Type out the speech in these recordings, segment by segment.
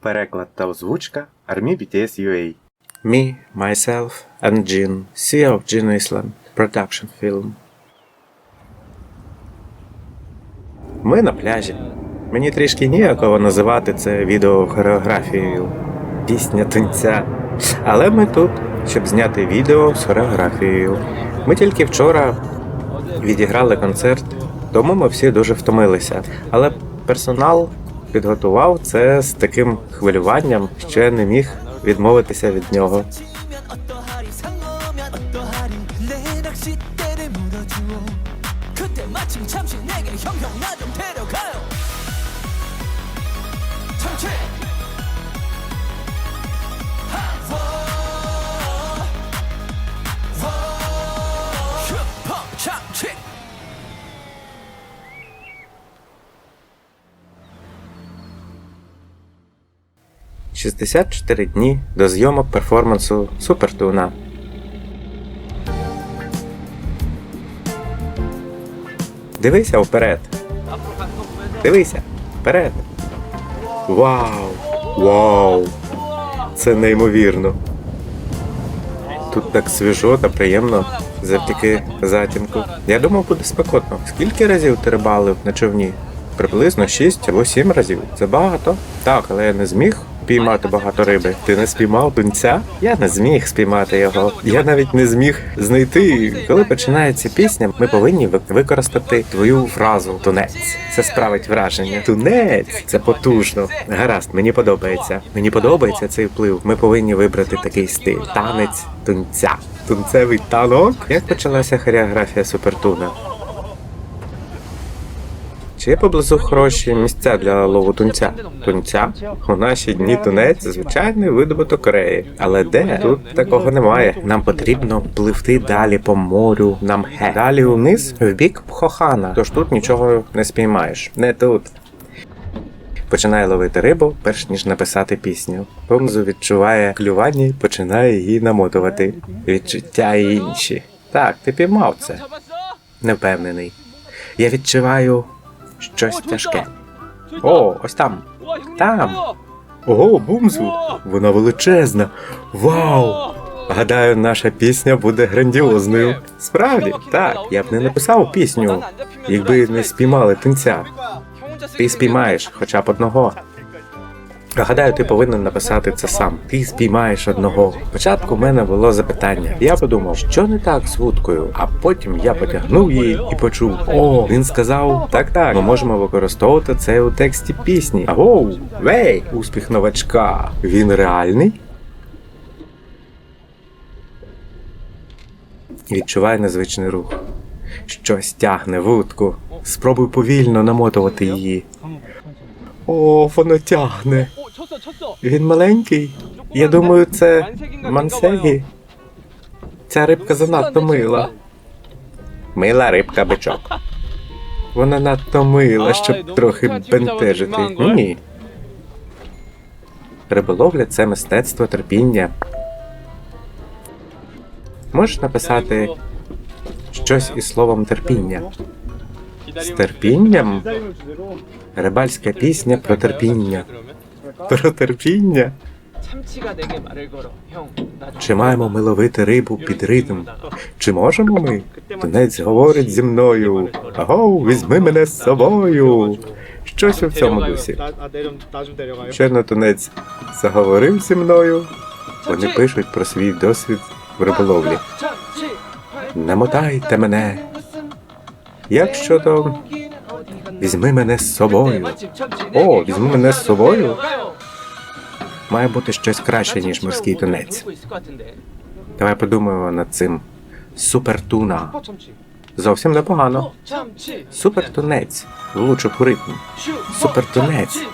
Переклад та озвучка Армі BTS UA. Me, myself and Jin, CEO of Jin Island Production Film. Ми на пляжі. Мені трішки ніяково називати це відео хореографією. Пісня тунця. Але ми тут, щоб зняти відео з хореографією. Ми тільки вчора відіграли концерт, тому ми всі дуже втомилися. Але персонал підготував це з таким хвилюванням, що я не міг відмовитися від нього. 면 어떠하리 상어면 어떠하리 내 낚싯대를 물어주오 그때 마침 잠시 내게 형형 나 좀 데려가 64 дні до зйомок перформансу Супертуна. Дивися вперед. Дивися вперед. Вау! Вау! Це неймовірно. Тут так свіжо та приємно завдяки затінку. Я думав, буде спекотно. Скільки разів ти рибалив на човні? Приблизно 6 або 7 разів. Це багато. Так, але я не зміг піймати багато риби. Ти не спіймав тунця? Я не зміг спіймати його. Я навіть не зміг знайти. Коли починається пісня, ми повинні ви- використати твою фразу тунець. Це справить враження. Тунець це потужно. Гаразд, мені подобається. Мені подобається цей вплив. Ми повинні вибрати такий стиль. Танець тунця. Тунцевий танок. Як почалася хореографія супертуна? Чи є поблизу хороші місця для лову тунця? Тунця? У наші дні тунець звичайний видобуток Кореї. Але де? Тут такого немає. Нам потрібно пливти далі по морю. Нам ге. Далі униз в бік Пхохана. Тож тут нічого не спіймаєш. Не тут. Починає ловити рибу, перш ніж написати пісню. Бомзу відчуває клювання і починає її намотувати. Відчуття інші. Так, ти піймав це. Не впевнений. Я відчуваю щось тяжке. О, ось там. Там. Ого, бумзу! Вона величезна. Вау! Гадаю, наша пісня буде грандіозною. Справді, так, я б не написав пісню, якби не спіймали тинця. Ти спіймаєш хоча б одного. Гадаю, ти повинен написати це сам. Ти спіймаєш одного. Спочатку в мене було запитання. Я подумав, що не так з вудкою, а потім я потягнув її і почув: О, він сказав: так, так, ми можемо використовувати це у тексті пісні. Агоу, вей, успіх новачка. Він реальний? Відчуваю незвичний рух. Щось тягне вудку. Спробуй повільно намотувати її. О, воно тягне. Він маленький. Я думаю, це мансегі. Ця рибка занадто мила. Мила рибка бичок. Вона надто мила, щоб трохи бентежити. Ні. Риболовля це мистецтво терпіння. Можеш написати щось із словом терпіння. З терпінням? Рибальська пісня про терпіння про терпіння. Чи маємо ми ловити рибу під ритм? Чи можемо ми? Тунець говорить зі мною. Агов, візьми мене з собою. Щось у цьому дусі. Щойно тунець заговорив зі мною. Вони пишуть про свій досвід в риболовлі. Намотайте мене. Як щодо візьми мене з собою. О, візьми мене з собою. Має бути щось краще, ніж морський тунець. Давай подумаємо над цим. Супертуна. Зовсім непогано. Супертунець. Влучив у ритм. Супертунець.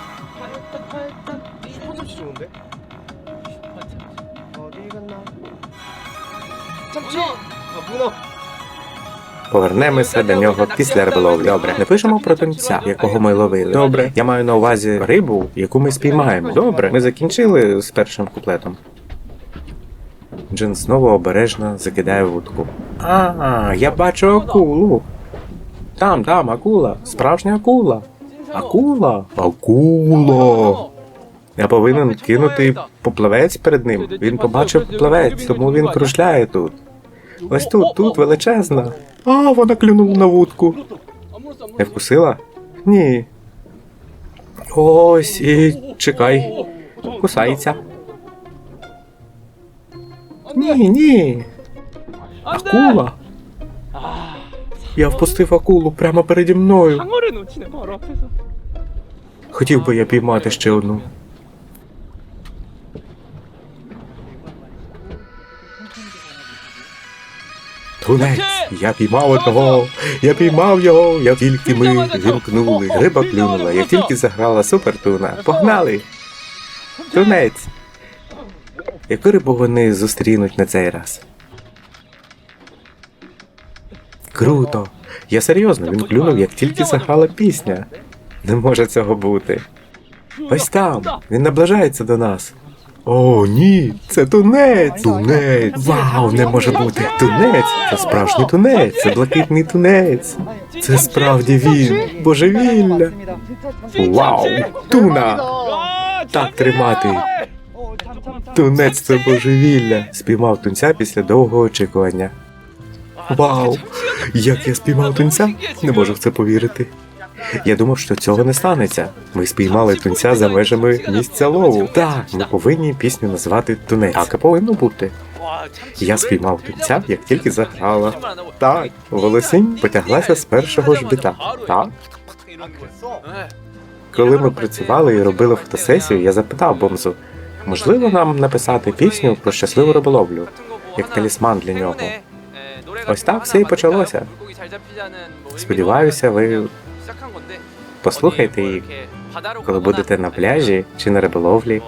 Повернемося до нього після риболовлі. Добре, не пишемо про тунця, якого ми ловили. Добре, я маю на увазі рибу, яку ми спіймаємо. Добре, ми закінчили з першим куплетом. Джин знову обережно закидає вудку. А, я бачу акулу. Там, там, акула. Справжня акула. Акула. Акула. Я повинен кинути поплавець перед ним. Він побачив поплавець, тому він кружляє тут. Ось тут, тут величезна. А, вона клюнула на вудку. Не вкусила? Ні. Ось і чекай. Кусається. Ні, ні. Акула. Я впустив акулу прямо переді мною. Хотів би я піймати ще одну. Тунець, я піймав одного, я піймав його, як тільки ми вімкнули. Риба клюнула, як тільки заграла супертуна. Погнали! Тунець! Яку рибу вони зустрінуть на цей раз? Круто! Я серйозно, він клюнув, як тільки заграла пісня. Не може цього бути. Ось там. Він наближається до нас. О, ні, це тунець! Тунець! Вау, не може бути! Тунець! Це справжній тунець! Це блакитний тунець! Це справді він! Божевілля! Вау! Туна! Так тримати! Тунець це божевілля! Спіймав тунця після довгого очікування. Вау! Як я спіймав тунця? Не можу в це повірити. Я думав, що цього не станеться. Ми спіймали тунця за межами місця лову. Так, ми повинні пісню назвати Тунець. Так повинно бути. Я спіймав тунця, як тільки заграла. Так, волосінь потяглася з першого ж біта. Так. Коли ми працювали і робили фотосесію, я запитав Бомзу, можливо нам написати пісню про щасливу риболовлю, як талісман для нього. Ось так все і почалося. Сподіваюся, ви послухайте її, коли будете на пляжі чи на риболовлі.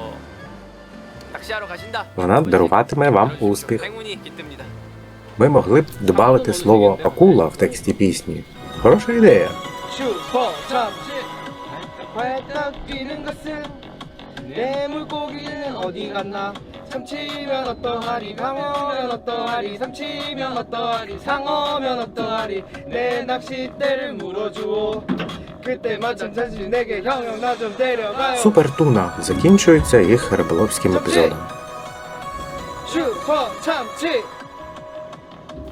Вона даруватиме вам успіх. Ми могли б додати слово акула в тексті пісні. Хороша ідея. 슈퍼 참치 발딱 뛰는 것은 내 물고기는 어디 갔나 참치면 어떠하리 방어면 어떠하리 삼치면 어떠하리 상어면 어떠하리 내 낚싯대를 물어주오 그때 마침 잠시 내게 형형 나 좀 데려가요 Супертуна закінчується їх риболовським епізодом. 슈퍼 참치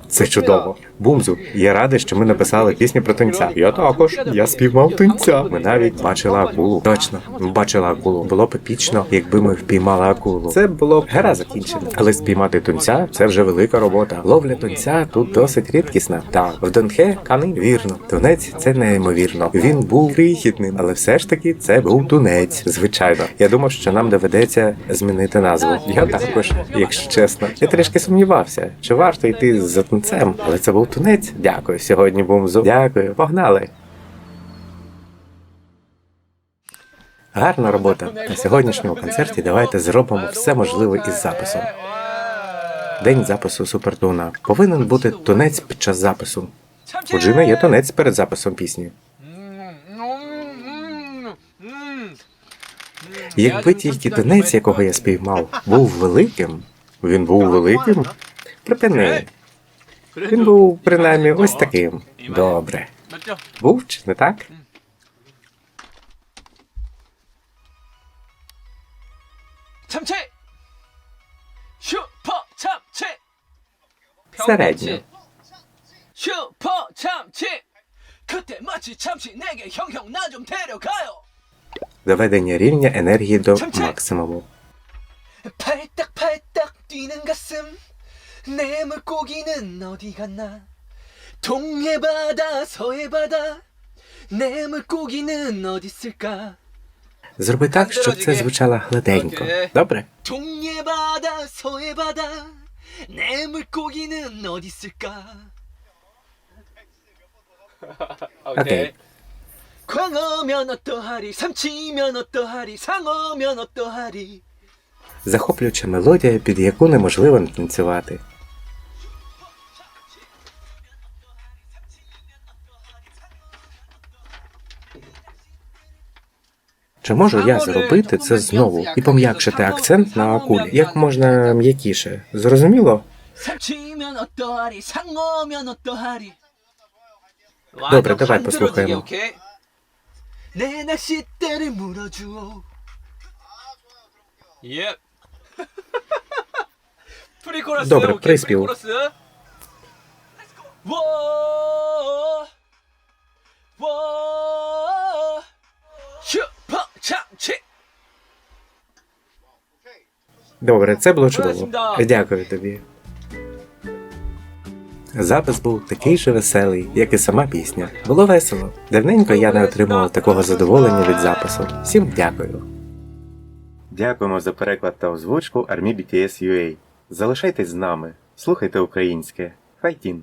Це чудово. Бумзу, я радий, що ми написали пісню про тунця. Я також. Я спіймав тунця. Ми навіть бачили акулу. Точно, бачили акулу. Було б епічно, якби ми впіймали акулу. Це було б гра закінчена. Але спіймати тунця це вже велика робота. Ловля тунця тут досить рідкісна. Так, в Донхе кани вірно. Тунець це неймовірно. Він був крихітним, але все ж таки це був тунець. Звичайно. Я думав, що нам доведеться змінити назву. Я також, якщо чесно. Я трішки сумнівався, чи варто йти за тунцем, але це був тунець. Дякую сьогодні, бумзу. Дякую, погнали. Гарна робота. На сьогоднішньому концерті давайте зробимо все можливе із записом. День запису Супертуна. Повинен бути тунець під час запису. У Джина є тунець перед записом пісні. Якби тільки тунець, якого я спіймав, був великим, він був великим. Припини. Він був принаймні ось таким. Добре. Був чи не так? 참치 슈퍼 참치 Середньо. 슈퍼 참치 그때 마치 참치 내게 형형 나 좀 데려가요 Доведення рівня енергії до максимуму. 팔딱팔딱 뛰는 가슴 내 물고기는 어디 갔나 동해 바다 서해 바다 내 물고기는 어디 있을까 Зроби так, щоб це звучало гладенько. Добре? 동해 바다 서해 바다 내 물고기는 어디 있을까 Окей. 광어면 어떠하리 삼치면 어떠하리 상어면 어떠하리 Захоплююча мелодія, під яку неможливо не танцювати. Чи можу я зробити це знову і пом'якшити акцент на акулі як можна м'якіше? Зрозуміло? Добре, давай послухаємо. Добре, приспів. Во! Добре, це було чудово. Дякую тобі. Запис був такий же веселий, як і сама пісня. Було весело. Давненько я не отримував такого задоволення від запису. Всім дякую. Дякуємо за переклад та озвучку Армі BTS UA. Залишайтесь з нами, слухайте українське. Хайтін!